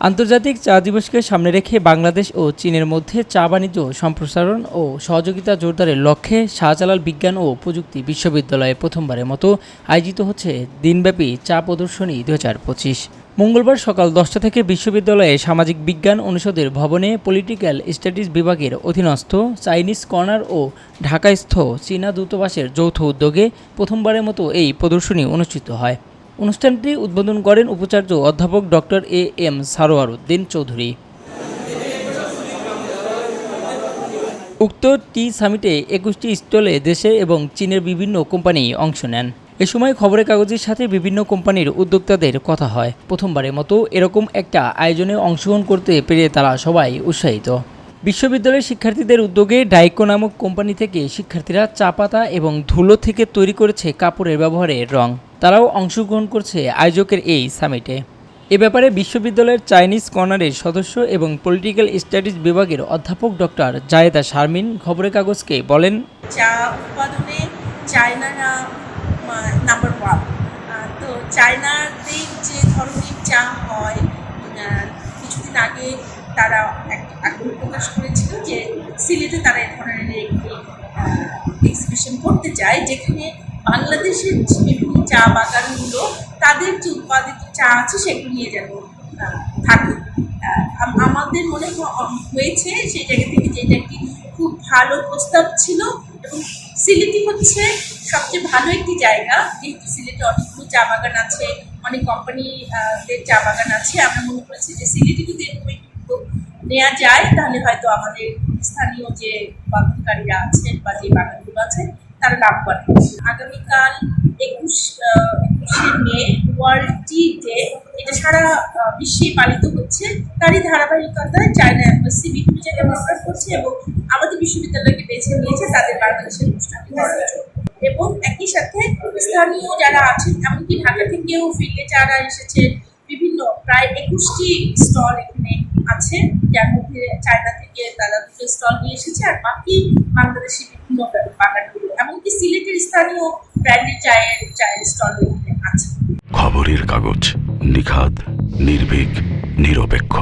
আন্তর্জাতিক চা দিবসকে সামনে রেখে বাংলাদেশ ও চীনের মধ্যে চা বাণিজ্য সম্প্রসারণ ও সহযোগিতা জোরদারের লক্ষ্যে শাহজালাল বিজ্ঞান ও প্রযুক্তি বিশ্ববিদ্যালয়ে প্রথমবারের মতো আয়োজিত হচ্ছে দিনব্যাপী চা প্রদর্শনী দু হাজার পঁচিশ। মঙ্গলবার সকাল দশটা থেকে বিশ্ববিদ্যালয়ে সামাজিক বিজ্ঞান অনুষদের ভবনে পলিটিক্যাল স্টাডিজ বিভাগের অধীনস্থ চাইনিজ কর্নার ও ঢাকাস্থ চীনা দূতাবাসের যৌথ উদ্যোগে প্রথমবারের মতো এই প্রদর্শনী অনুষ্ঠিত হয়। অনুষ্ঠানটি উদ্বোধন করেন উপাচার্য অধ্যাপক doctor A M Sarwar Uddin Chowdhury. উক্ত টি সামিটে একুশটি স্টলে দেশে এবং চীনের বিভিন্ন কোম্পানি অংশ নেন। এ সময় খবরের কাগজের সাথে বিভিন্ন কোম্পানির উদ্যোক্তাদের কথা হয়। প্রথমবারের মতো এরকম একটা আয়োজনে অংশগ্রহণ করতে পেরে তারা সবাই উৎসাহিত। বিশ্ববিদ্যালয়ের শিক্ষার্থীদের উদ্যোগে ডাইকো নামক কোম্পানি থেকে শিক্ষার্থীরা চা পাতা এবং ধুলো থেকে তৈরি করেছে কাপড়ের ব্যবহারের রং। তারাও অংশগ্রহণ করছে আয়োজকের এই সামিটে। এ ব্যাপারে বিশ্ববিদ্যালয়ের চাইনিজ কর্নারের সদস্য এবং পলিটিক্যাল স্টাডিজ বিভাগের অধ্যাপক ডক্টর জায়েদা শারমিন খবরের কাগজকে বলেন, চা উৎপাদনে চায়নারা নাম্বার ওয়ান তো চায়নাতে যে ধরনের চা হয় কিছুদিন আগে তারা আগ্রহ প্রকাশ করেছিল যে সিলেটে তারা এই ধরনের একটি এক্সিবিশন করতে চায় যেখানে বাংলাদেশের বিভিন্ন চা বাগানগুলো, তাদের যে উৎপাদিত চা আছে সেগুলো নিয়ে যেন থাকে। আমাদের মনে হয়েছে সেই জায়গা থেকে যে এটা একটি খুব ভালো প্রস্তাব ছিল এবং সিলেটি হচ্ছে সবচেয়ে ভালো একটি জায়গা। যেহেতু সিলেটে অনেকগুলো চা বাগান আছে, অনেক কোম্পানিদের চা বাগান আছে, আমরা মনে করেছি যে সিলেটে যদি নেওয়া যায়, তাহলে হয়তো আমাদের স্থানীয় যে বাগানকারীরা আছেন বা যে বাগানগুলো আছে তারা লাভবান করে। আগামীকাল একুশ একুশে মে ওয়ার্ল্ড টি ডে এটা সারা বিশ্বে পালিত হচ্ছে। তারই ধারাবাহিকতায় চায়না এম্বাসি জায়গায় প্রোগ্রাম করছে এবং আমাদের বিশ্ববিদ্যালয়কে বেছে নিয়েছে তাদের বাংলাদেশের জন্য। এবং একই সাথে স্থানীয় যারা আছেন, এমনকি ঢাকা থেকেও ফিল্ডে যারা এসেছে, বিভিন্ন প্রায় একুশটি স্টল এখানে আছে, যার মধ্যে চায়না থেকে তারা দুটো স্টল নিয়ে এসেছে, আর বাকি বাংলাদেশি বিভিন্ন বাগানগুলো। এমনকি সিলেটের স্থানীয় ব্র্যান্ডের চায়ের চায়ের স্টল আছে। খবরের কাগজ নিখাদ নির্ভীক নিরপেক্ষ।